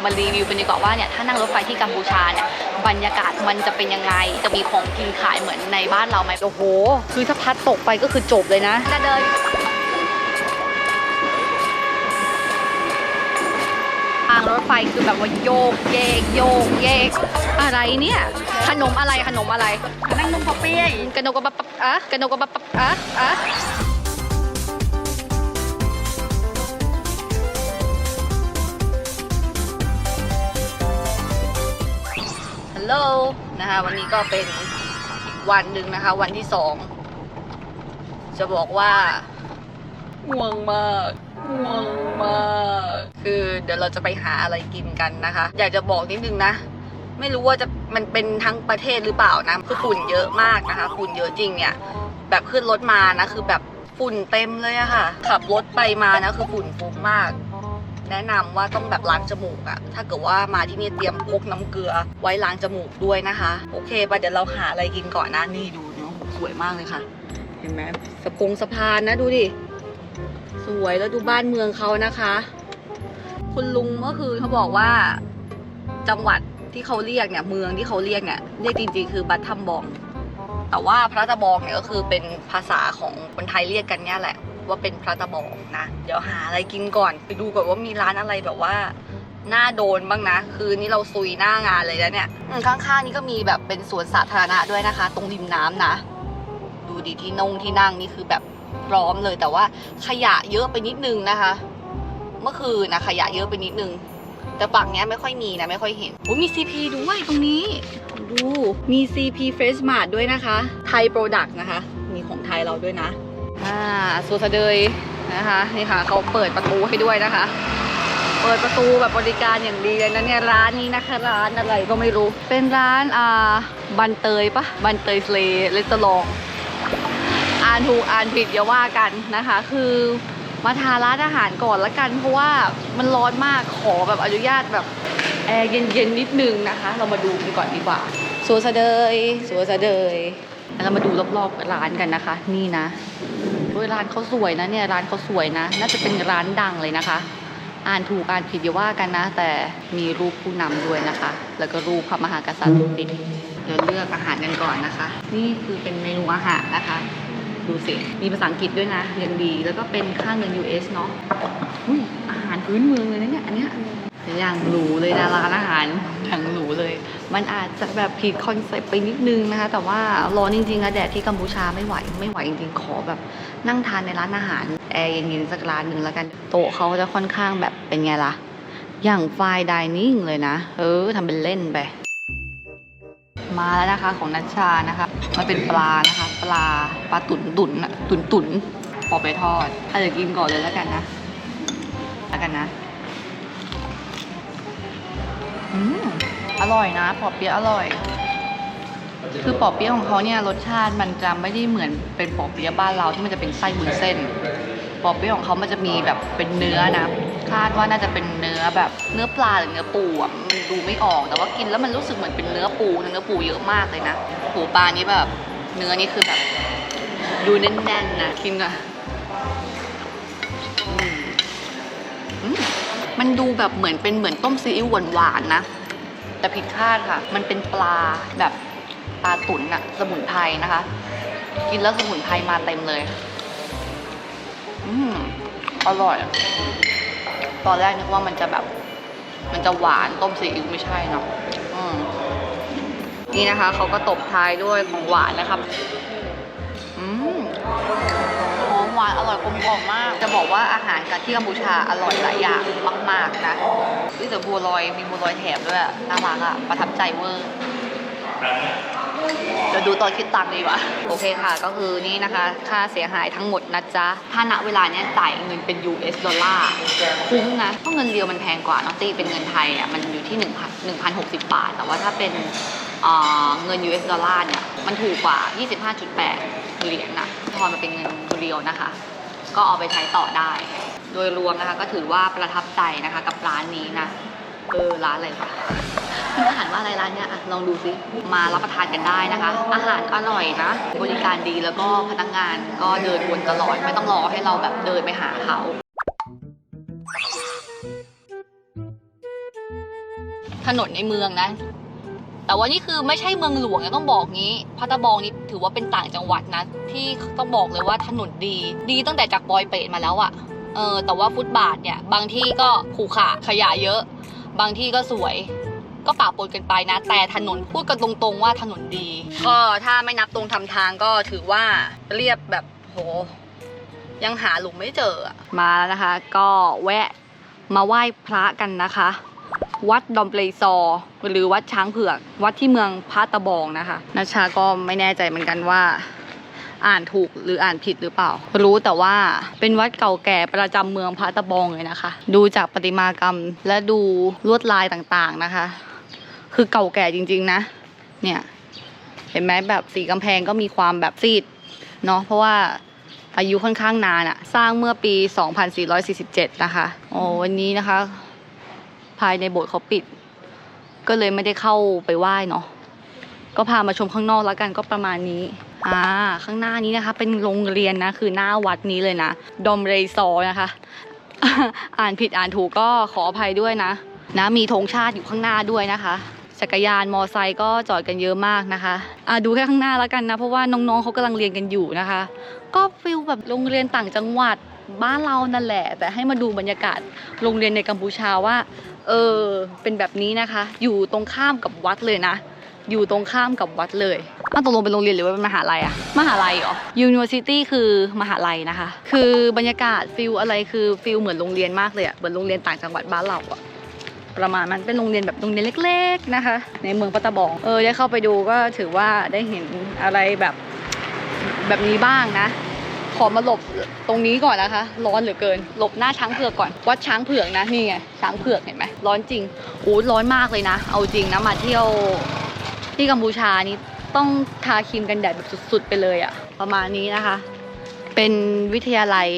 เรามารีวิวกันดีกว่าว่าเนี่ยถ้านั่งรถไฟที่กัมพูชาเนี่ยบรรยากาศมันจะเป็นยังไง จะมีของกินขายเหมือนในบ้านเราไหมโอ้โห คือถ้าพัดตกไปก็คือจบเลยนะจะเดินทางรถไฟคือแบบว่าโยกเยกโยกเยกอะไรเนี่ย ขนมอะไรขนมอะไรนั่งนมปะเปี้ยกระโนกกระปับปับอะกระโนกกระปับปับอะอะ โหลนะคะ วันนี้ก็เป็นอีกวันหนึ่งนะคะ วันที่สองจะบอกว่าง่วงมากง่วงมากคือเดี๋ยวเราจะไปหาอะไรกินกันนะคะ อยากจะบอกนิดนึงนะ ไม่รู้ว่าจะมันเป็นทั้งประเทศหรือเปล่านะคือฝุ่นเยอะมากนะคะฝุ่นเยอะจริงเนี่ย แบบขึ้นรถมานะ คือแบบฝุ่นเต็มเลยอะค่ะ ขับรถไปมานะคือฝุ่นฟุ้งมาก แนะนำว่าต้องแบบล้างจมูกอะถ้าเกิดว่ามาที่นี่เตรียมพกน้ำเกลือ ไว้ล้างจมูกด้วยนะคะ โอเคไปเดี๋ยวเราหาอะไรกินก่อนนะนี่ดูเนาะสวยมากเลยค่ะ เห็นไหมสะพงสะพานนะดูดิสวยแล้วดูบ้านเมืองเขานะคะ คุณลุงเมื่อคืนเขาบอกว่า จังหวัดที่เขาเรียกเนี่ย เมืองที่เขาเรียกเนี่ยเรียกจริงๆคือบัตทัมบอง แต่ว่าพระตะบองเนี่ยก็คือเป็นภาษาของคนไทยเรียกกันเนี่ยแหละ ว่าเป็นพระตะบองนะ เดี๋ยวหาอะไรกินก่อน ไปดูก่อนว่ามีร้านอะไรแบบว่าน่าโดนบ้างนะ คือนี่เราซุยหน้างานเลยแล้วเนี่ยข้างๆนี่ก็มีแบบเป็นสวนสาธารณะด้วยนะคะ ตรงริมน้ำนะ ดูดีที่นงที่นั่งนี่คือแบบพร้อมเลยแต่ว่าขยะเยอะไปนิดนึงนะคะ เมื่อคืนนะขยะเยอะไปนิดนึง แต่ฝั่งเนี้ยไม่ค่อยมีนะไม่ค่อยเห็นโอ้มี CP ด้วยตรงนี้ดูมี CP Fresh Mart ด้วยนะคะ ไทย Product นะคะ มีของไทยเราด้วยนะ สูสเดยนะคะนี่ค่ะเขาเปิดประตูให้ด้วยนะคะ เปิดประตูแบบบริการอย่างดีเลยนะเนี่ยร้านนี้นะคะร้านอะไรก็ไม่รู้ เป็นร้านอ่าบันเตยปะบันเตยเลเลสตอองอ่านถูกอ่านผิดอย่าว่ากันนะคะ คือมาทานร้านอาหารก่อนละกัน เพราะว่ามันร้อนมากขอแบบอนุญาตแบบแอร์เย็นๆนิดนึงนะคะ เรามาดูกันก่อนดีกว่าสัวสะเดยสัวสะเดยแล้วเรามาดูรอบๆร้านกันนะคะ นี่นะ โอ้ยร้านเขาสวยนะเนี่ยร้านเขาสวยนะ น่าจะเป็นร้านดังเลยนะคะ อ่านถูกอ่านผิดอย่าว่ากันนะ แต่มีรูปผู้นำด้วยนะคะ แล้วก็รูปพระมหากษัตริย์ติดเดี๋ยวเลือกอาหารกันก่อนนะคะ นี่คือเป็นเมนูอาหารนะคะ ดูสิมีภาษาอังกฤษด้วยนะยังดีแล้วก็เป็นค่าเงิน US เนาะอุ้ยอาหารพื้นเมืองเลยนะเนี่ยอันเนี้ย อย่างหรูเลยนะร้านอาหารอย่างหรูเลย มันอาจจะแบบผิดคอนเซ็ปต์ไปนิดนึงนะคะ แต่ว่าร้อนจริงๆนะแดดที่กัมพูชาไม่ไหวไม่ไหวจริงๆขอแบบนั่งทานในร้านอาหารแอร์เย็นๆสักร้านหนึ่งแล้วกันโต๊ะเขาจะค่อนข้างแบบเป็นไงล่ะ อย่างไฟดิเนิ่งเลยนะ เออทำเป็นเล่นไปมาแล้วนะคะของนัชชานะคะ มันเป็นปลานะคะ ปลาปลาตุนตุนอะตุนตุนพอไปทอดอาจจะกินก่อนเลยแล้วกันนะ แล้วกันนะ อืมอร่อยนะปอเปี๊ยะอร่อย คือปอเปี๊ยะของเขาเนี่ยรสชาติมันจะไม่ได้เหมือนเป็นปอเปี๊ยะบ้านเราที่มันจะเป็นไส้วุ้นเส้น ปอเปี๊ยะของเขามันจะมีแบบเป็นเนื้อนะคาดว่าน่าจะเป็นเนื้อแบบเนื้อปลาหรือเนื้อปูอะมันดูไม่ออกแต่ว่ากินแล้วมันรู้สึกเหมือนเป็นเนื้อปูเนื้อปูเยอะมากเลยนะปูปลานี้แบบ เนื้อนี่คือแบบ ดูแน่นๆนะกินอะอืม มันดูแบบเหมือนเป็นเหมือนต้มซีอิ๊วหวานๆนะ แต่ผิดคาดค่ะ มันเป็นปลาแบบปลาตุ๋นอะสมุนไพรนะคะ กินแล้วสมุนไพรมาเต็มเลย อืมอร่อย ตอนแรกนึกว่ามันจะแบบ มันจะหวานต้มซีอิ๊วไม่ใช่เนาะอืมนี่นะคะเขาก็ตบท้ายด้วยของหวานนะครับ อืม วานอร่อยกลมกล่อมมาก จะบอกว่าอาหารกับที่กัมพูชาอร่อยหลายอย่างมาก ๆ นะนี่แต่บัวลอยมีบัวลอยแถมด้วยน่ารักอะประทับใจเวอร์ เดี๋ยวดูตอนคิดตังค์ดีกว่า โอเคค่ะ ก็คือนี่นะคะ ค่าเสียหายทั้งหมดนะจ๊ะ ถ้าณเวลาเนี้ยจ่ายเงินเป็น US ดอลลาร์คุ้มนะเพราะเงินเรียวมันแพงกว่าเนาะตีเป็นเงินไทยอะมันอยู่ที่1,000 60 บาท แต่ว่าถ้าเป็นเเงิน US ดอลลาร์เนี่ย มันถูกกว่า 25.8 เหรียญนะทอมาเป็นเงินเรียวนะคะ ก็เอาไปใช้ต่อได้ โดยรวมนะคะก็ถือว่าประทับใจนะคะกับร้านนี้นะเออร้านอะไรคะ อาหารว่าอะไรร้านเนี้ยอะลองดูซิมารับประทานกันได้นะคะ อาหารอร่อยนะ บริการดีแล้วก็พนักงานก็เดินวนตลอดไม่ต้องรอให้เราแบบเดินไปหาเขาถนนในเมืองนะ แต่ว่านี่คือไม่ใช่เมืองหลวงนะต้องบอกงี้พัตตาบองนี่ถือว่าเป็นต่างจังหวัดนะ ที่ต้องบอกเลยว่าถนนดี ดีตั้งแต่จากปอยเปตมาแล้วอะเออแต่ว่าฟุตบาทเนี่ย บางที่ก็ขรุขระขยะเยอะ บางที่ก็สวย ก็ปะปนกันไปนะ แต่ถนนพูดกันตรงๆว่าถนนดี ก็ถ้าไม่นับตรงทำทางก็ถือว่าเรียบแบบโห ยังหาหลุมไม่เจออะมาแล้วนะคะ ก็แวะมาไหว้พระกันนะคะ วัดดอมเปลซอ หรือวัดช้างเผือก วัดที่เมืองพาตะบองนะคะนัชชาก็ไม่แน่ใจเหมือนกันว่าอ่านถูกหรืออ่านผิดหรือเปล่า รู้แต่ว่าเป็นวัดเก่าแก่ประจำเมืองพาตะบองเลยนะคะ ดูจากประติมากรรมและดูลวดลายต่างๆนะคะ คือเก่าแก่จริง ๆ นะ เนี่ย เห็นไหมแบบสีกำแพงก็มีความแบบซีดเนาะเพราะว่าอายุค่อนข้างนานอะสร้างเมื่อปี 2447 นะคะ โอ้วันนี้นะคะ ภายในโบสถ์เขาปิด ก็เลยไม่ได้เข้าไปไหว้เนาะก็พามาชมข้างนอกแล้วกันก็ประมาณนี้อ่าข้างหน้านี้นะคะ เป็นโรงเรียนนะ คือหน้าวัดนี้เลยนะดอมเรซอนะคะ อ่านผิดอ่านถูกก็ขออภัยด้วยนะ นะมีธงชาติอยู่ข้างหน้าด้วยนะคะ จักรยานมอไซค์ก็จอดกันเยอะมากนะคะอ่าดูแค่ข้างหน้าแล้วกันนะ เพราะว่าน้องๆเขากำลังเรียนกันอยู่นะคะ ก็ฟิลแบบโรงเรียนต่างจังหวัดบ้านเรานั่นแหละ แต่ให้มาดูบรรยากาศโรงเรียนในกัมพูชาว่า เออ เป็นแบบนี้นะคะ อยู่ตรงข้ามกับวัดเลยนะ อยู่ตรงข้ามกับวัดเลยอ้าตกลงเป็นโรงเรียนหรือว่าเป็นมหาลัยอะมหาลัยเหรอ University คือมหาลัยนะคะ คือบรรยากาศฟิลอะไรคือฟิลเหมือนโรงเรียนมากเลยอะเหมือนโรงเรียนต่างจังหวัดบ้านเราอะ ประมาณมันเป็นโรงเรียนแบบโรงเรียนเล็ก ๆนะคะ ในเมืองปัตตบองเออได้เข้าไปดูก็ถือว่าได้เห็นอะไรแบบแบบนี้บ้างนะ ขอมาหลบตรงนี้ก่อนนะคะ ร้อนเหลือเกิน หลบหน้าช้างเผือกก่อนวัดช้างเผือกนะนี่ไงช้างเผือกเห็นไหมร้อนจริงอู้ร้อนมากเลยนะ เอาจริงนะมาเที่ยวที่กัมพูชานี่ต้องทาครีมกันแดดแบบสุด ๆ ไปเลยอะประมาณนี้นะคะ เป็นวิทยาลัย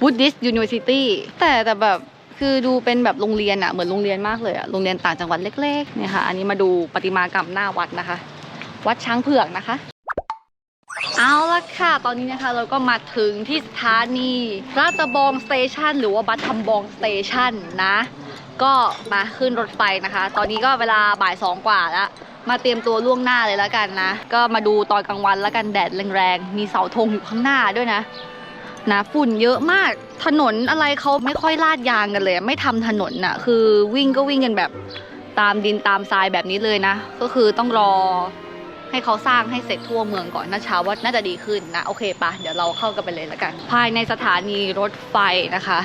Buddhist University แต่แต่แบบ คือดูเป็นแบบโรงเรียนอะเหมือนโรงเรียนมากเลยอะโรงเรียนต่างจังหวัดเล็กๆเนี่ยค่ะ อันนี้มาดูประติมากรรมหน้าวัดนะคะ วัดช้างเผือกนะคะ เอาละค่ะ ตอนนี้นะคะเราก็มาถึงที่สถานีราตบองสเตชันหรือว่าบัตทำบองสเตชันนะ ก็มาขึ้นรถไฟนะคะ ตอนนี้ก็เวลาบ่ายสองกว่าแล้วมาเตรียมตัวล่วงหน้าเลยแล้วกันนะ ก็มาดูตอนกลางวันแล้วกันแดดแรงๆ มีเสาธงอยู่ข้างหน้าด้วยนะ นะฝุ่นเยอะมากถนนอะไรเขาไม่ค่อยลาดยางกันเลย ไม่ทำถนนน่ะ คือวิ่งก็วิ่งกันแบบตามดินตามทรายแบบนี้เลยนะ ก็คือต้องรอให้เขาสร้างให้เสร็จทั่วเมืองก่อนน่าเช้าว่าน่าจะดีขึ้นนะ โอเคปะเดี๋ยวเราเข้ากันไปเลยแล้วกัน ภายในสถานีรถไฟนะคะ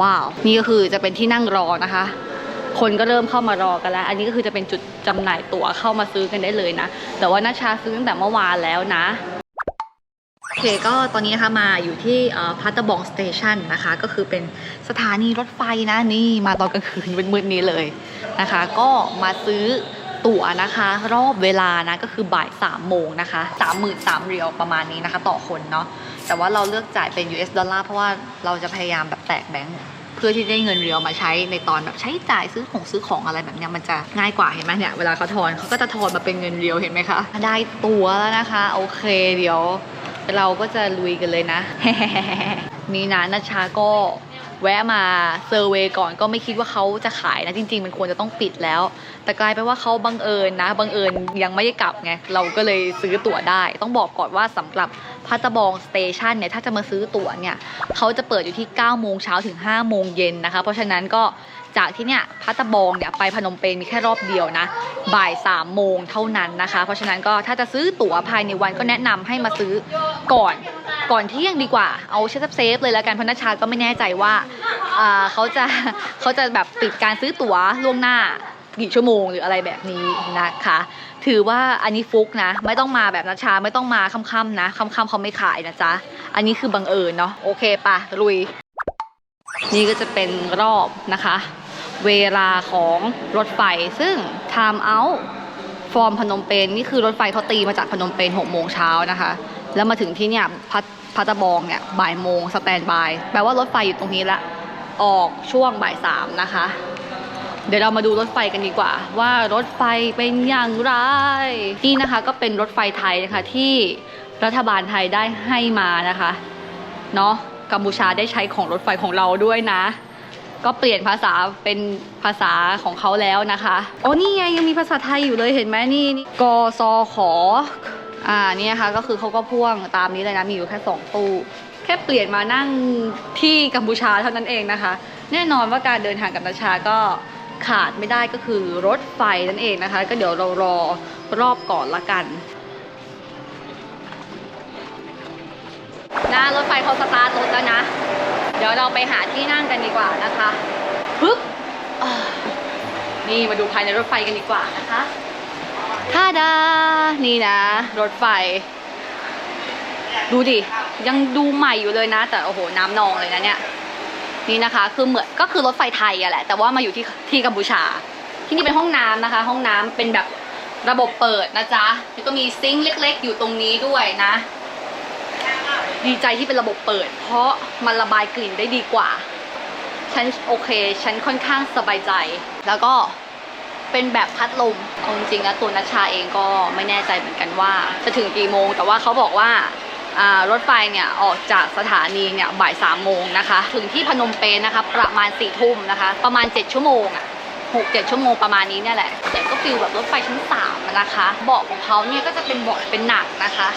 ว้าว นี่ก็คือจะเป็นที่นั่งรอนะคะ คนก็เริ่มเข้ามารอกันแล้ว อันนี้ก็คือจะเป็นจุดจำหน่ายตั๋วเข้ามาซื้อกันได้เลยนะ แต่ว่าน่าชาซื้อตั้งแต่เมื่อวานแล้วนะ โอเคก็ตอนนี้นะคะมาอยู่ที่พัตตบองสเตชันนะคะ ก็คือเป็นสถานีรถไฟนะนี่มาตอนกลางคืนมืดๆนี้เลยนะคะ ก็มาซื้อตั๋วนะคะ รอบเวลานะก็คือบ่าย3ามโมงนะคะ3 3 0 0 0เรียวประมาณนี้นะคะ ต่อคนเนาะแต่ว่าเราเลือกจ่ายเป็น US ดอลลาร์เพราะว่าเราจะพยายามแบบแตกแบงค์เพื่อที่ได้เงินเรียวมาใช้ในตอนแบบใช้จ่ายซื้อของซื้อของอะไรแบบนี้มันจะง่ายกว่าเห็นไหมเนี่ยเวลาเขาทอนเขาก็จะทอนมาเป็นเงินเรียวเห็นไหมคะได้ตั๋วแล้วนะคะ โอเคเดี๋ยว เราก็จะลุยกันเลยนะ นี่นะนัชชาก็แวะมาเซอร์เวยก่อนก็ไม่คิดว่าเขาจะขายนะ จริง ๆ มันควรจะต้องปิดแล้ว แต่กลายเป็นว่าเขาบังเอิญนะบังเอิญยังไม่ได้กลับไงเราก็เลยซื้อตั๋วได้ ต้องบอกก่อนว่าสำหรับพัตบองสเตชันเนี่ยถ้าจะมาซื้อตั๋วเนี่ยเขาจะเปิดอยู่ที่9โมงเช้าถึง5โมงเย็นนะคะ เพราะฉะนั้นก็ จากที่เนี่ยพัตบองเนี่ยไปพนมเปญมีแค่รอบเดียวนะ บ่าย3โมงเท่านั้นนะคะ เพราะฉะนั้นก็ถ้าจะซื้อตั๋วภายในวันก็แนะนำให้มาซื้อก่อนก่อนเที่ยงดีกว่าเอาเชฟเซฟเลยแล้วกันเพราะนัชชาก็ไม่แน่ใจว่าอ่าเขาจะเขาจะแบบปิดการซื้อตั๋วล่วงหน้ากี่ชั่วโมงหรืออะไรแบบนี้นะคะ ถือว่าอันนี้ฟุกนะ ไม่ต้องมาแบบนัชชาไม่ต้องมาค่ำๆนะค่ำๆเขาไม่ขายนะจ๊ะ อันนี้คือบังเอิญเนาะโอเคปะลุย นี่ก็จะเป็นรอบนะคะ เวลาของรถไฟ ซึ่ง time out ฟอร์มพนมเปญนี่คือรถไฟเขาตีมาจากพนมเปญ6โมงเช้านะคะ แล้วมาถึงที่เนี่ยพัทพัตตาบองเนี่ยบ่ายโมงสแตนบายแปลว่ารถไฟอยู่ตรงนี้ละออกช่วงบ่ายสามนะคะ เดี๋ยวเรามาดูรถไฟกันดีกว่า ว่ารถไฟเป็นอย่างไร นี่นะคะก็เป็นรถไฟไทยนะคะที่รัฐบาลไทยได้ให้มานะคะเนาะกัมพูชาได้ใช้ของรถไฟของเราด้วยนะ ก็เปลี่ยนภาษาเป็นภาษาของเขาแล้วนะคะโอ้นี่ไงยังมีภาษาไทยอยู่เลยเห็นไหมนี่กซขออ่านี่ยค่ะก็คือเขาก็พ่วงตามนี้เลยนะมีอยู่แค่สองตู้แค่เปลี่ยนมานั่งที่กัมพูชาเท่านั้นเองนะคะ แน่นอนว่าการเดินทางกับนาชาก็ขาดไม่ได้ก็คือรถไฟนั่นเองนะคะ ก็เดี๋ยวเรารอรอบก่อนละกัน นะรถไฟเขาสตาร์ทรถแล้วนะ เดี๋ยวเราไปหาที่นั่งกันดีกว่านะคะปึ๊บนี่มาดูภายในรถไฟกันดีกว่านะคะท่าดา นี่นะ รถไฟ ดูดิ ยังดูใหม่อยู่เลยนะ แต่โอ้โห น้ำนองเลยนะเนี่ย นี่นะคะ คือเหมือนก็คือรถไฟไทยอะแหละ แต่ว่ามาอยู่ที่ที่กัมพูชา ที่นี่เป็นห้องน้ำนะคะ ห้องน้ำเป็นแบบระบบเปิดนะจ๊ะแล้วก็มีซิงค์เล็ก ๆ อยู่ตรงนี้ด้วยนะ ดีใจที่เป็นระบบเปิด เพราะมันระบายกลิ่นได้ดีกว่า ฉันโอเค ฉันค่อนข้างสบายใจ แล้วก็เป็นแบบพัดลมเอาจริงๆแล้วตัวนัชชาเองก็ไม่แน่ใจเหมือนกันว่า จะถึงกี่โมง แต่ว่าเขาบอกว่าอ่ารถไฟเนี่ยออกจากสถานีเนี่ยบ่ายสามโมงนะคะ ถึงที่พนมเปญนะคะ ประมาณสี่ทุ่มนะคะ ประมาณเจ็ดชั่วโมงอะ หกเจ็ชั่วโมงประมาณนี้เนี่ยแหละ แต่ก็ฟิลแบบรถไฟชั้นสามนะคะเบาะของเขาเนี่ยก็จะเป็นเบาะเป็นหนักนะคะ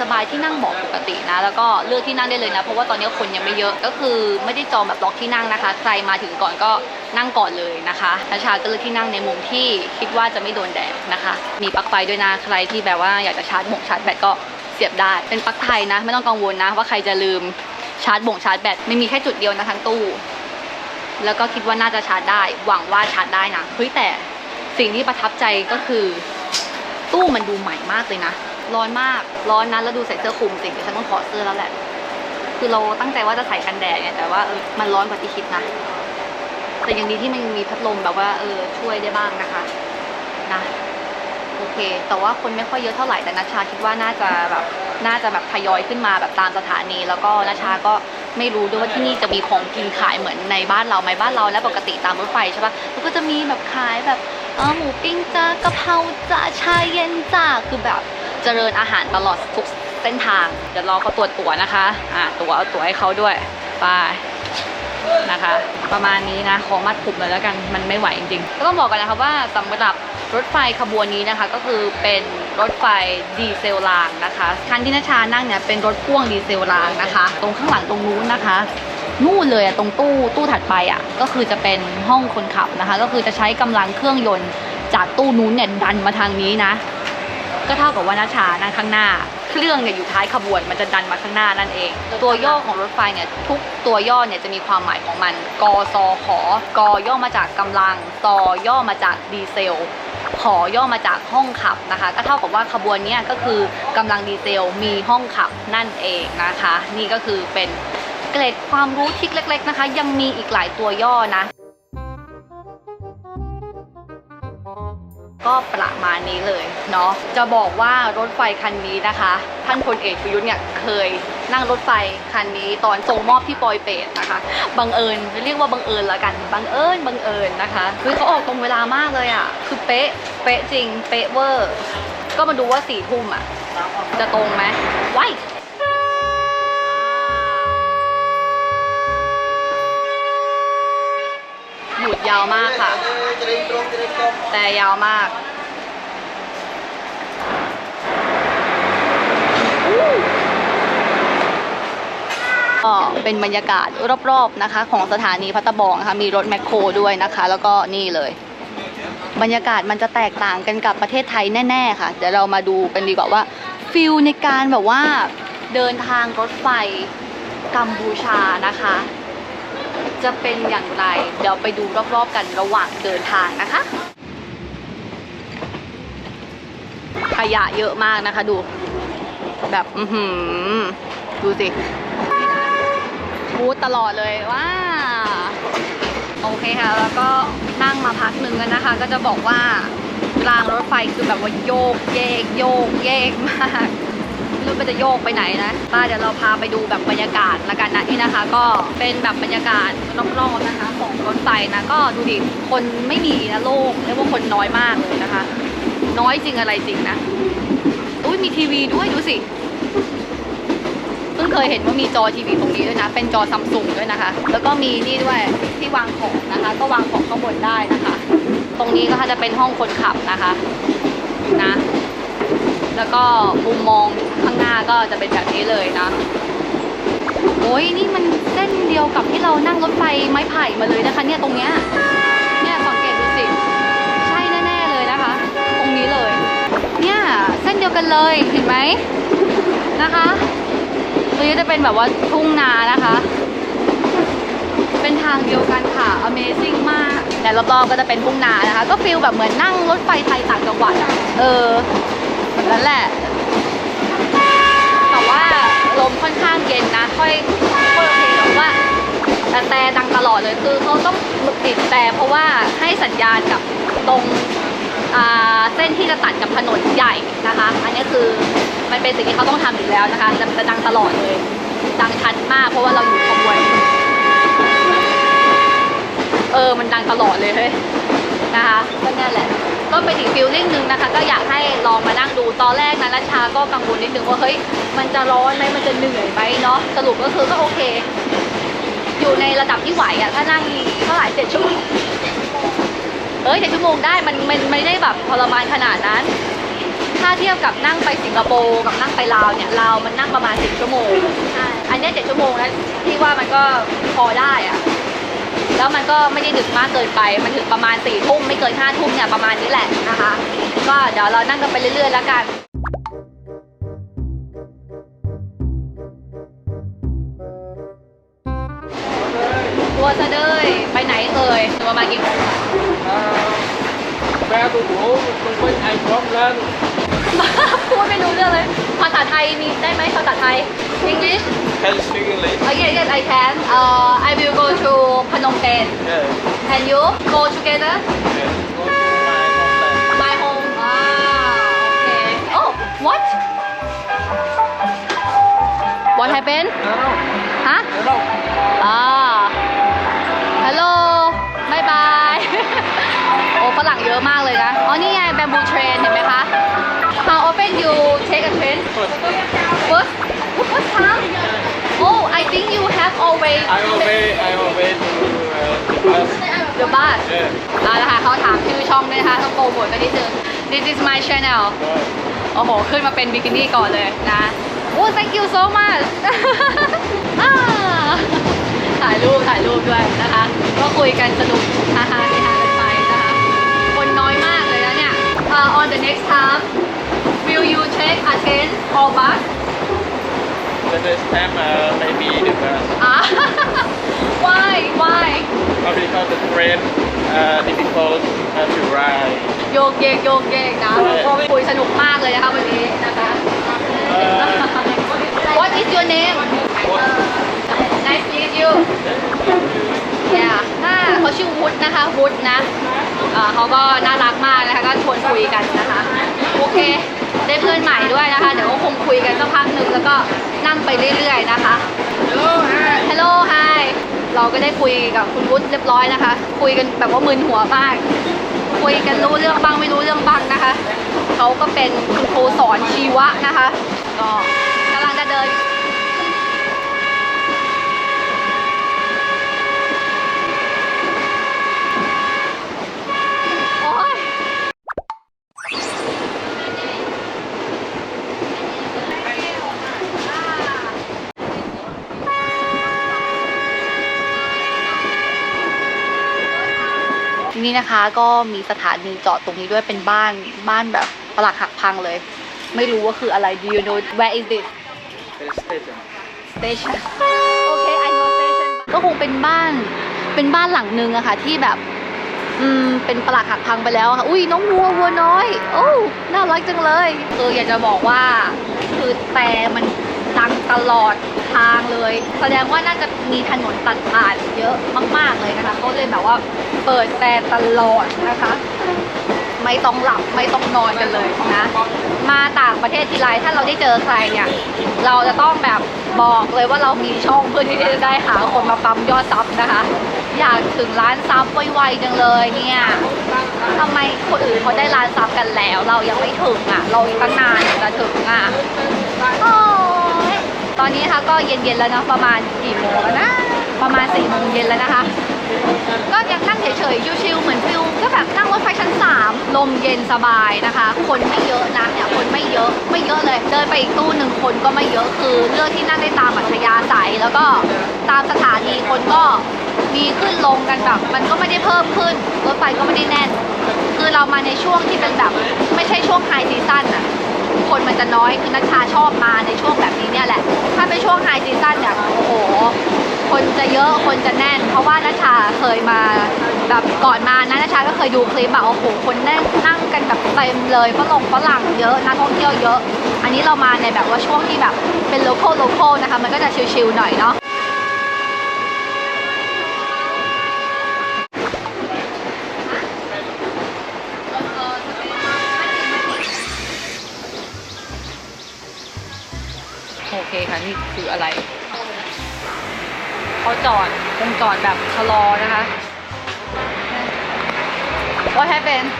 สบายๆที่นั่งเบาะปกตินะ แล้วก็เลือกที่นั่งได้เลยนะ เพราะว่าตอนนี้คนยังไม่เยอะก็คือไม่ได้จองแบบล็อกที่นั่งนะคะ ใครมาถึงก่อนก็นั่งก่อนเลยนะคะนาชาก็เลือกที่นั่งในมุมที่คิดว่าจะไม่โดนแดดนะคะ มีปลั๊กไฟด้วยนะใครที่แบบว่าอยากจะชาร์จบ่งชาร์จแบตก็เสียบได้ เป็นปลั๊กไทยนะ ไม่ต้องกังวลนะว่าใครจะลืมชาร์จบ่งชาร์จแบตไม่มีแค่จุดเดียวนะทั้งตู้ แล้วก็คิดว่าน่าจะชาร์จได้ หวังว่าชาร์จได้นะเฮ้ยแต่สิ่งที่ประทับใจก็คือ ตู้มันดูใหม่มากเลยนะ ร้อนมากร้อนนะแล้วดูใส่เสื้อคลุมสิฉันต้องถอดเสื้อแล้วแหละ คือเราตั้งใจว่าจะใส่กันแดดเนี่ยแต่ว่าเออมันร้อนกว่าที่คิดนะ แต่ยังดีที่มันมีพัดลมแบบว่าเออช่วยได้บ้างนะคะนะโอเค แต่ว่าคนไม่ค่อยเยอะเท่าไหร่แต่นัชชาคิดว่าน่าจะแบบน่าจะแบบทยอยขึ้นมาแบบตามสถานี แล้วก็นัชชาก็ ไม่รู้ด้วยว่าที่นี่จะมีของกินขายเหมือนในบ้านเราไหมบ้านเราและปกติตามรถไฟใช่ปะแล้วก็จะมีแบบขายแบบเออหมูปิ้งจ้ากะเพราจ้าชาเย็นจ้าคือแบบเจริญอาหารตลอดทุกเส้นทาง เดี๋ยวรอเขาตรวจตั๋วนะคะอ่าตั๋วเอาตั๋วให้เขาด้วยไปนะคะ ประมาณนี้นะขอมัดผมเลยแล้วกันมันไม่ไหวจริงๆก็ต้องบอกกันนะคะว่าสำหรับ รถไฟขบวนนี้นะคะ ก็คือเป็นรถไฟดีเซลรางนะคะคันที่นาชานั่งเนี่ยเป็นรถพ่วงดีเซลรางนะคะ ตรงข้างหลังตรงนู้นนะคะนู่นเลยอะตรงตู้ตู้ถัดไปอะก็คือจะเป็นห้องคนขับนะคะ ก็คือจะใช้กำลังเครื่องยนต์จากตู้นู้นเนี่ยดันมาทางนี้นะ ก็เท่ากับว่านาชานั่งข้างหน้า เครื่องเนี่ยอยู่ท้ายขบวนมันจะดันมาข้างหน้านั่นเอง ตัวย่อของรถไฟเนี่ยทุกตัวย่อเนี่ยจะมีความหมายของมันกซขกย่อมาจากกำลังตย่อมาจากดีเซล ขอย่อมาจากห้องขับนะคะ ก็เท่ากับว่าขบวนนี้ก็คือกำลังดีเซลมีห้องขับนั่นเองนะคะ นี่ก็คือเป็นเกร็ดความรู้ทิกเล็ก ๆนะคะ ยังมีอีกหลายตัวย่อนะ ก็ประมาณนี้เลยเนาะจะบอกว่ารถไฟคันนี้นะคะ ท่านพลเอกประยุทธ์เนี่ยเคยนั่งรถไฟคันนี้ตอนส่งมอบที่ปอยเปตนะคะบังเอิญเรียกว่าบังเอิญละกันบังเอิญบังเอิญนะคะคือเขาออกตรงเวลามากเลยอะ่ะคือเป๊ะเป๊ะจริงเป๊ะเวอร์ ก็มาดูว่าสี่ทุ่มอะจะตรงไหมไว้ ยาวมากค่ะ แต่ยาวมากก็เป็นบรรยากาศรอบๆนะคะ ของสถานีพัตตบองนะคะมีรถแมคโครด้วยนะคะ แล้วก็นี่เลย บรรยากาศมันจะแตกต่างกันกับประเทศไทยแน่ๆค่ะ เดี๋ยวเรามาดูกันดีกว่าว่าฟิลในการแบบว่าเดินทางรถไฟกัมพูชานะคะ จะเป็นอย่างไร เดี๋ยวไปดูรอบๆกันระหว่างเดินทางนะคะขยะเยอะมากนะคะดู แบบอือหือดูสิพูดตลอดเลยว่าโอเคค่ะ แล้วก็นั่งมาพักหนึ่งกันนะคะ ก็จะบอกว่ารางรถไฟคือแบบว่าโยกเยกโยกเยกมาก่มันจะโยกไปไหนนะป้าเดี๋ยวเราพาไปดูแบบบรรยากาศละกันนะนี่นะคะ ก็เป็นแบบบรรยากาศรอบๆนะคะ ของรถไฟนะก็ดูดิคนไม่มีนะโล่งเรียกว่าคนน้อยมากเลยนะคะ น้อยจริงอะไรจริงนะอุ้ยมีทีวีด้วยดูสิเพิ่งเคยเห็นว่ามีจอทีวีตรงนี้ด้วยนะ เป็นจอซัมซุงด้วยนะคะ แล้วก็มีนี่ด้วยที่วางของนะคะ ก็วางของข้างบนได้นะคะ ตรงนี้ก็จะเป็นห้องคนขับนะคะนะ แล้วก็มุมมองข้างหน้าก็จะเป็นแบบนี้เลยนะโอ้ยนี่มันเส้นเดียวกับที่เรานั่งรถไฟไม้ไผ่มาเลยนะคะ เนี่ยตรงเนี้ยเนี่ยสังเกตดูสิใช่แน่ๆเลยนะคะ ตรงนี้เลย เนี่ยเส้นเดียวกันเลยเห็นไหมนะคะตรงนี้จะเป็นแบบว่าทุ่งนานะคะ เป็นทางเดียวกันค่ะ Amazing มากแต่รอบๆก็จะเป็นทุ่งนานะคะ ก็ฟีลแบบเหมือนนั่งรถไฟไทยต่างจังหวัดเออ แบบนั้นแหละ แต่ว่าลมค่อนข้างเย็นนะ ค่อยค่อยโอเคแต่ว่าแต่แต่ดังตลอดเลยคือเขาต้องติดแต่เพราะว่าให้สัญญาณกับตรงเส้นที่จะตัดกับถนนใหญ่นะคะ อันนี้คือมันเป็นสิ่งที่เขาต้องทำอยู่แล้วนะคะจะจะดังตลอดเลย ดังชัดมากเพราะว่าเราอยู่ขบวนเออมันดังตลอดเลยเฮ้ยนะคะก็นี่แหละ ก็เป็นอีกฟิลลิ่งหนึ่งนะคะ ก็อยากให้ลองมานั่งดูตอนแรกนะรัชชาก็กังวลนิดนึงว่าเฮ้ยมันจะร้อนไหมมันจะเหนื่อยไหมเนาะสรุปก็คือก็โอเค อยู่ในระดับที่ไหวอะถ้านั่งเท่าไหร่เจ็ดชั่วโมงเอ้ยเจ็ดชั่วโมงได้มันมันไม่ได้แบบทรมานขนาดนั้น ถ้าเทียบกับนั่งไปสิงคโปร์กับนั่งไปลาวเนี่ยลาวมันนั่งประมาณสิบชั่วโมงใช่อันเนี้ยเจ็ดชั่วโมงนะที่ว่ามันก็พอได้อะ แล้วมันก็ไม่ได้ดึกมากเกินไป มันถึงประมาณสี่ทุ่มไม่เกินห้าทุ่มเนี่ยประมาณนี้แหละนะคะ ก็เดี๋ยวเรานั่งกันไปเรื่อยๆแล้วกันตัวซะเด้ยไปไหนเอ่ยประมาณกี่โมงแม่ตัวหนูมันเป็นไอ พร้อมแล้วพูดไม่รู้เรื่องเลย ภาษาไทยมีได้ไหมภาษาไทย English Can you speak English Oh yes yes I can uh, I will go to Phnom Penh Yeah Can you go together Yeah Go to my homeland My home. Ah, okay. Oh, what? What happened? ฮะ Hello อ่า Hello บายบาย โอ้ฝรั่งเยอะมากเลยนะ อ๋อ นี่ไง bamboo train เห็นไหม คะ How often you take a train? First First? First time? Oh, I think you have always I obey I obey to uh, us the bus. Yeah เอาละค่ะเขาถามชื่อช่องด้วยนะคะต้องโปรโมทกันนิดนึง This is my channel Right โอ้โห ขึ้นมาเป็นบิกินี่ก่อนเลยนะ โอ้ thank you so much อ่าถ่ายรูปถ่ายรูปด้วยนะคะ ก็คุยกันสนุกฮาฮาเฮฮากันไปนะคะ คนน้อยมากเลยนะเนี่ย uh, on the next time will you take a train or bus The next time uh, maybe the bus อ่า why why But because the train uh, difficult uh, to ride โยกเยกโยกเยกนะก็คุยสนุกมากเลยนะคะวันนี้นะคะ What is your name Nice to meet you yeah ถ้าเขาชื่อวุฒนะคะวุฒนะ เอ่อเขาก็น่ารักมากนะคะก็ชวนคุยกันนะคะ โอเค ได้เพื่อนใหม่ด้วยนะคะ เดี๋ยวก็คงคุยกันสักพักหนึ่งแล้วก็นั่งไปเรื่อยๆนะคะ Hello hi Hello hi เราก็ได้คุยกับคุณวุฒิเรียบร้อยนะคะ คุยกันแบบว่ามึนหัวมาก คุยกันรู้เรื่องบ้างไม่รู้เรื่องบ้างนะคะ เขาก็เป็นคุณครูสอนชีวะนะคะ ก็กำลังจะเดิน โอ๊ย นี่นะคะ ก็มีสถานีจอดตรงนี้ด้วยเป็นบ้านบ้านแบบปลักหักพังเลย ไม่รู้ว่าคืออะไร Do you know where is this The station station โอเค I know station ก็คงเป็นบ้านเป็นบ้านหลังนึงอะค่ะที่แบบอืมเป็นปลักหักพังไปแล้วอะค่ะ อุ้ยน้องวัววัวน้อย โอ้น่ารักจังเลยเอออยากจะบอกว่า คือแต่มันดังตลอด ทางเลย แสดงว่าน่าจะมีถนนตัดผ่านเยอะมาก ๆเลยนะคะเขาเลยแบบว่าเปิดแต่ตลอดนะคะ ไม่ต้องหลับไม่ต้องนอนกันเลยนะมาต่างประเทศทีไรถ้าเราได้เจอใครเนี่ยเราจะต้องแบบบอกเลยว่าเรามีช่องเพื่อที่จะได้หาคนมาปั๊มยอดซับนะคะ อยากถึงล้านซับไวๆจังเลยเนี่ยทำไมคนอื่นเขาได้ล้านซับกันแล้ว เรายังไม่ถึงอะ เราอีกตั้งนานถึงจะถึงอะ ตอนนี้นะคะก็เย็นๆแล้วเนาะประมาณกี่โมงแล้วนะประมาณ4ี่โมงเย็นแล้วนะคะ ก็ยังนั่งเฉยๆชิวๆเหมือนฟิลก็แบบนั่งรถไฟชั้น 3 ลมเย็นสบายนะคะ คนไม่เยอะนะเนี่ยคนไม่เยอะไม่เยอะเลย เดินไปอีกตู้หนึ่งคนก็ไม่เยอะคือเลือกที่นั่งได้ตามอัธยาศัยแล้วก็ตามสถานีคนก็มีขึ้นลงกันแบบมันก็ไม่ได้เพิ่มขึ้นรถไฟก็ไม่ได้แน่น คือเรามาในช่วงที่เป็นแบบไม่ใช่ช่วงไฮซีซั่นอะ คนมันจะน้อยคือนัชชาชอบมาในช่วงแบบนี้เนี่ยแหละ ถ้าเป็นช่วงไฮซีซั่นเนี่ยโอ้โห คนจะเยอะคนจะแน่น เพราะว่านัชชาเคยมาแบบก่อนมานะนัชชาก็เคยดูคลิปอะโอ้โหคนแน่นนั่งกันแบบเต็มเลยฝรั่งฝรั่งเยอะนักท่องเที่ยวเยอะ อันนี้เรามาในแบบว่าช่วงที่แบบเป็นโล c a l โล c a l นะคะ มันก็จะชิลๆหน่อยเนาะ โอเคค่ะนี่คืออะไรเขาจอดคงจอดแบบชะลอนะคะ What happened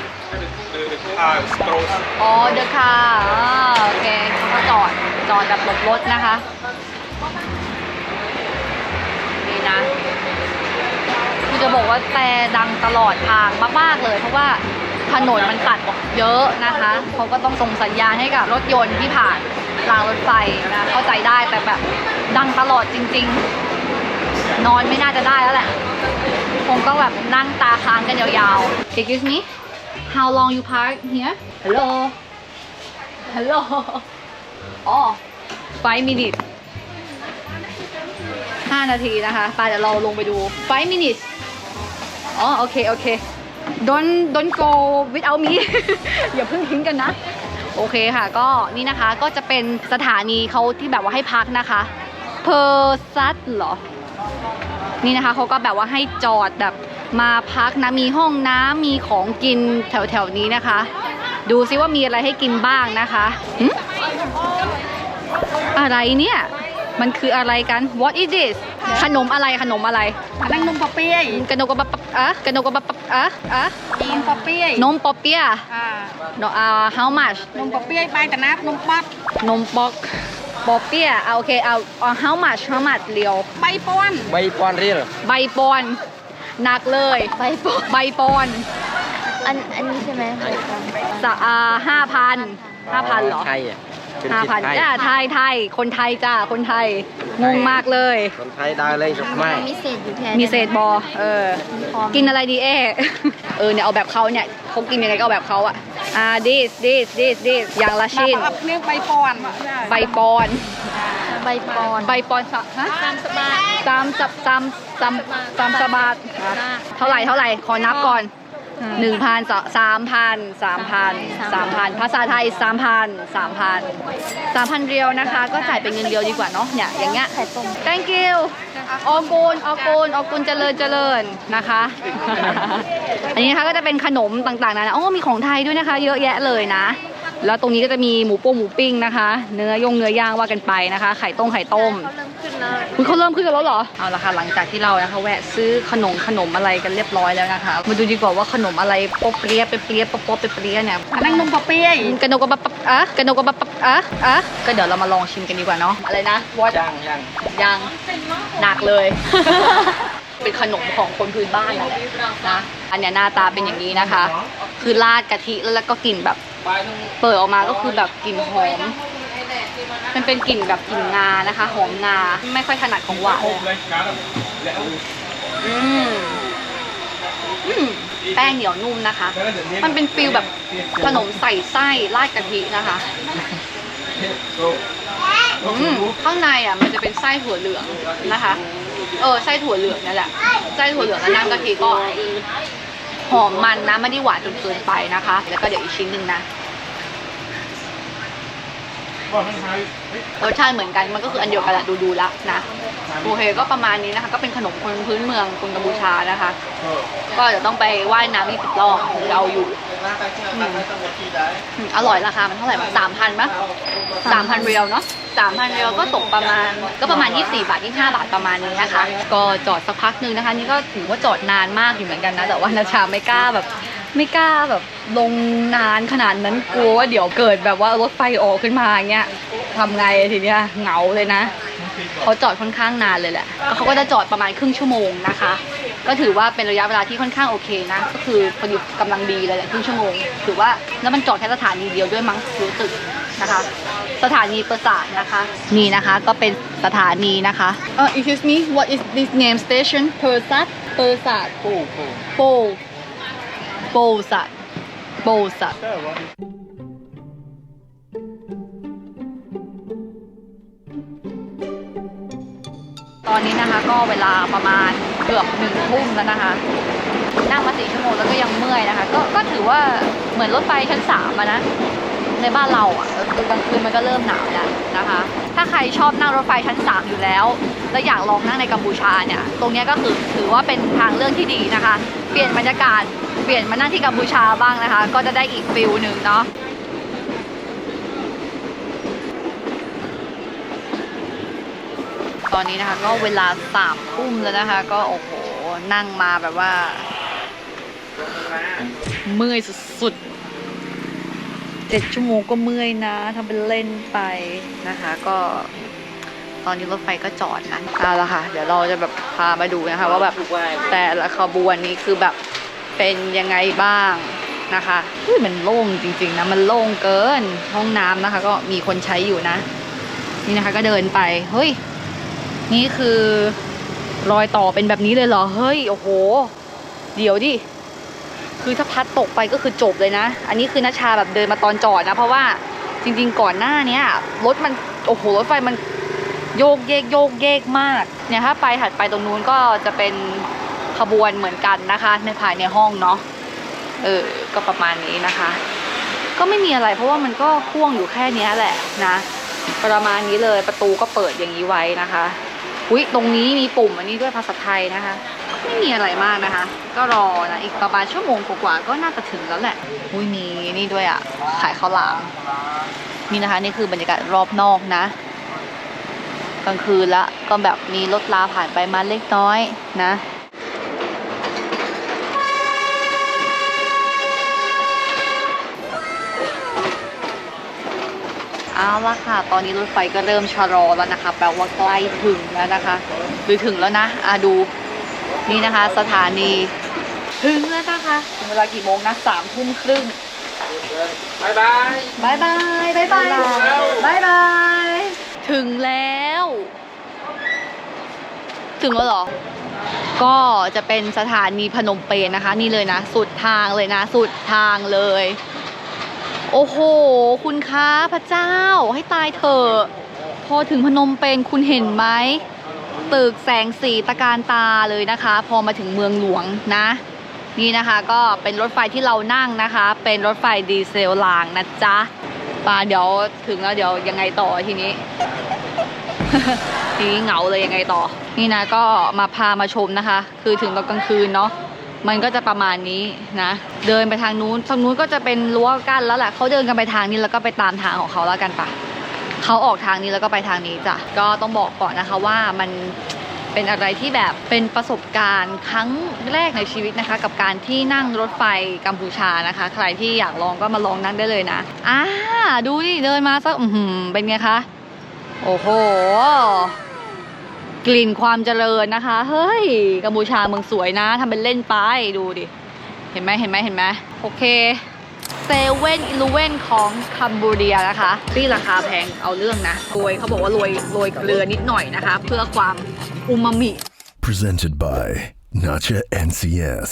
Uh, Stroos. อ๋อเดอะคาร์โอเคเขาก็จอดจอดแบบหลบรถนะคะ นี่นะคือจะบอกว่าแต่ดังตลอดทางมาก ๆ เลย เพราะว่าถนนมันตัดออกเยอะนะคะ เขาก็ต้องส่งสัญญาณให้กับรถยนต์ที่ผ่าน รางรถไฟนะเข้าใจได้แต่แบบดังตลอดจริง ๆ นอนไม่น่าจะได้แล้วแหละคงต้องแบบนั่งตาค้างกันยาวๆ Excuse me How long you park here Hello Hello อ๋อ five minutes ห้านาทีนะคะไปเดี๋ยวเราลงไปดู five minutes อ๋อ โอเค โอเค don't don't go without me อย่าเพิ่งทิ้งกันนะ โอเคค่ะ ก็นี่นะคะก็จะเป็นสถานีเขาที่แบบว่าให้พักนะคะเพอร์ซัตเหรอ นี่นะคะเขาก็แบบว่าให้จอดแบบมาพักนะมีห้องน้ำมีของกินแถวๆนี้นะคะ ดูซิว่ามีอะไรให้กินบ้างนะคะอะไรเนี่ย มันคืออะไรกัน What is this ขนมอะไรขนมอะไร Anang nung papayay. กระนกกระปับอะกระนกกระปับอะอะ Nung papayay. นมปอเปีย Ah, นอ่า how much nung papayay bay tanap nung pap นมปอกปอเปียเอาโอเคเอาเอา how much how much เรียว bay pon. ใบปอนเรียลใบปอนหนักเลยใบปอนใบปอนอันอันนี้ใช่ไหมเคยฟังสะอาห้าพันห้าพันเหรอไทยอะ เป็นห้าผิดพันไทยจ้าไทยไทยคนไทยจ้าคนไทยงงมากเลย คนไทยได้เลยจบไม่มีเศษอยู่แค่มีเศษบอเออ กินอะไรดีเอเออเนี่ยเอาแบบเขาเนี่ยเขากินยังไงก็เอาแบบเขาอะอ่า this this this this อย่างละชิ้น Mapa up ni bay pon. ใบปอนใบปอนใบปอนสักฮะตามสบายตามสับตามตามตามสบาทเท่าไหร่เท่าไหร่ขอนับก่อน หนึ่งพันสามพันสามพันสามพันภาษาไทยสามพันสามพันสามพันเรียวนะคะ ก็จ่ายเป็นเงินเรียวดีกว่าเนาะเนี่ยอย่างเงี้ยไข่ต้ม thank you ออกูลออกูลออกูลเจริญเจริญนะคะ อันนี้นะคะก็จะเป็นขนมต่างๆนะโอ้มีของไทยด้วยนะคะ เยอะแยะเลยนะ แล้วตรงนี้ก็จะมีหมูโป้งหมูปิ้งนะคะ เนื้อยงเนื้อย่างว่ากันไปนะคะ ไข่ต้มไข่ต้มเขาเริ่มขึ้นแล้วคุณเขาเริ่มขึ้นกันแล้วเหรอ เอาละค่ะหลังจากที่เรานะคะแวะซื้อขนมขนมอะไรกันเรียบร้อยแล้วนะคะ มาดูดีกว่าว่าขนมอะไรโป๊ะเปรี้ยเปรี้ยป๊อปป๊อปเปรี้ยเนี่ย Anang nung papayay. กระนกกระปับปับอะกระนกกระปับปับอะอะก็เดี๋ยวเรามาลองชิมกันดีกว่าเนาะอะไรนะวอดยังยังยังหนักเลยเป็นขนมของคนพื้นบ้านนั่นแหละนะอันเนี้ยหน้าตาเป็นอย่างนี้นะคะ คือราดกะทิแล้วก็กลิ่นแบบ เปิดออกมาก็คือแบบกลิ่นหอม มันเป็นกลิ่นแบบกลิ่นงานะคะ หอมงา ไม่ค่อยถนัดของหวานเลยอืมอืมแป้งเหนียวนุ่มนะคะ มันเป็นฟิลแบบขนมใส่ไส้ราดกะทินะคะอืมข้างในอะมันจะเป็นไส้ถั่วเหลืองนะคะ เออไส้ถั่วเหลืองนั่นแหละ ไส้ถั่วเหลืองแล้วน้ำกะทิก็ หอมมันนะไม่ได้หวานจนเกินไปนะคะ แล้วก็เดี๋ยวอีกชิ้นหนึ่งนะรสชาติเหมือนกันมันก็คืออันเดียวกันแหละดูดูๆละนะโอเคก็ประมาณนี้นะคะ ก็เป็นขนมคนพื้นเมืองคนกัมพูชานะคะ ก็เดี๋ยวต้องไปว่ายน้ำอีกสิบรอบ ถึงจะเอาอยู่อืมอืมอร่อยราคามันเท่าไหร่สามพันปะสามพันเรียวเนาะสามพันเรียวก็ตกประมาณก็ประมาณ 24 บาท 25 บาทประมาณนี้นะคะ ก็จอดสักพักหนึ่งนะคะ นี่ก็ถือว่าจอดนานมากอยู่เหมือนกันนะ แต่ว่านาชาไม่กล้าแบบ ไม่กล้าแบบลงนานขนาดนั้นกลัวว่าเดี๋ยวเกิดแบบว่ารถไฟออกขึ้นมาเงี้ยทำไงทีเนี้ยเหงาเลยนะ เขาจอดค่อนข้างนานเลยแหละ เขาก็จะจอดประมาณครึ่งชั่วโมงนะคะ ก็ถือว่าเป็นระยะเวลาที่ค่อนข้างโอเคนะ ก็คือพอดีกำลังดีเลยแหละครึ่งชั่วโมง ถือว่าแล้วมันจอดแค่สถานีเดียวด้วยมั้งรู้สึกนะคะ สถานีประสาทนะคะ นี่นะคะก็เป็นสถานีนะคะ เอ่อ excuse me what is this name station เ e อร์ซัตเ e อร์ซัตโอ้โหโปโปสัตโปสัตตอนนี้นะคะก็เวลาประมาณ เกือบหนึ่งทุ่มแล้วนะคะ นั่งมาสี่ชั่วโมงแล้วก็ยังเมื่อยนะคะ ก็ก็ถือว่าเหมือนรถไฟชั้นสามอะนะ ในบ้านเราอะคือกลางคืนมันก็เริ่มหนาวแล้วนะคะ ถ้าใครชอบนั่งรถไฟชั้น3อยู่แล้ว แล้วอยากลองนั่งในกัมพูชาเนี่ย ตรงนี้ก็คือถือว่าเป็นทางเลือกที่ดีนะคะ เปลี่ยนบรรยากาศ เปลี่ยนมานั่งที่กัมพูชาบ้างนะคะ ก็จะได้อีกฟิลหนึ่งเนาะ อนนี้นะคะ ก็เวลาสามทุ่มแล้วนะคะ ก็โอ้โหนั่งมาแบบว่า เมื่อยสุดๆเจ็ดชั่วโมงก็เมื่อยนะทำเป็นเล่นไปนะคะ ก็ตอนนี้รถไฟก็จอดนะเอาละค่ะ เดี๋ยวเราจะแบบพามาดูนะคะ ว่าแบบแต่ละขบวนนี้คือแบบเป็นยังไงบ้างนะคะเฮ้ยมันโล่งจริงๆนะ มันโล่งเกินห้องน้ำนะคะ ก็มีคนใช้อยู่นะ นี่นะคะก็เดินไป เฮ้ย นี่คือรอยต่อเป็นแบบนี้เลยเหรอ เฮ้ย โอ้โห เดี๋ยวดิ คือถ้าพัดตกไปก็คือจบเลยนะ อันนี้คือนัชาแบบเดินมาตอนจอดนะ เพราะว่าจริง ๆ ก่อนหน้าเนี้ยรถมัน โอ้โห รถไฟมันโยกเยกโยกเยกมาก เนี่ยถ้าไปถัดไปตรงนู้นก็จะเป็นขบวนเหมือนกันนะคะในภายในห้องเนาะ เออ ก็ประมาณนี้นะคะ ก็ไม่มีอะไรเพราะว่ามันก็พ่วงอยู่แค่นี้แหละนะ ประมาณนี้เลยประตูก็เปิดอย่างนี้ไว้นะคะ อุ้ยตรงนี้มีปุ่มอันนี้ด้วยภาษาไทยนะคะ ไม่มีอะไรมากนะคะ ก็รอนะอีกประมาณชั่วโมงกว่าๆก็น่าจะถึงแล้วแหละ อุ้ยมีนี่ด้วยอะ ขายข้าวหลามนี่นะคะ นี่คือบรรยากาศรอบนอกนะกลางคืนละก็แบบมีรถลาผ่านไปมาเล็กน้อยนะ เอาละค่ะ ตอนนี้รถไฟก็เริ่มชะลอแล้วนะคะ แปลว่าใกล้ถึงแล้วนะคะหรือถึงแล้วนะอะดูนี่นะคะ สถานีถึงแล้วนะคะถึงเวลากี่โมงนะสามทุ่มครึ่งบายบายบายบายบายบายบายบายถึงแล้ว ถึงแล้วเหรอ ก็จะเป็นสถานีพนมเปญนะคะ นี่เลยนะ สุดทางเลยนะ สุดทางเลย โอ้โห คุณคะพระเจ้าให้ตายเถอะพอถึงพนมเปญคุณเห็นไหมตึกแสงสีตะการตาเลยนะคะ พอมาถึงเมืองหลวงนะ นี่นะคะก็เป็นรถไฟที่เรานั่งนะคะ เป็นรถไฟดีเซลรางนะจ๊ะปาเดี๋ยวถึงแล้วเดี๋ยวยังไงต่อทีนี้ทีนี้เหงาเลยยังไงต่อ นี่นะก็มาพามาชมนะคะ คือถึงตอนกลางคืนเนาะ มันก็จะประมาณนี้นะ เดินไปทางนู้นทางนู้นก็จะเป็นรั้วกั้นแล้วแหละเขาเดินกันไปทางนี้แล้วก็ไปตามทางของเขาแล้วกันปะเขาออกทางนี้แล้วก็ไปทางนี้จ้ะก็ต้องบอกก่อนนะคะว่ามันเป็นอะไรที่แบบเป็นประสบการณ์ครั้งแรกในชีวิตนะคะ กับการที่นั่งรถไฟกัมพูชานะคะ ใครที่อยากลองก็มาลองนั่งได้เลยนะอ่าดูดิเดินมาสักอือหือเป็นไงคะโอ้โห กลิ่นความเจริญนะคะ เฮ้ย กัมพูชาเมืองสวยนะทำเป็นเล่นไปดูดิ เห็นไหมเห็นไหมเห็นไหมโอเคเซเว่นอีลูเวนของคัมบูเดียนะคะที่ราคาแพงเอาเรื่องนะโรยเขาบอกว่าโรยโรยเกลือนิดหน่อยนะคะ เพื่อความอูมามิ Presented by Nacha NCS.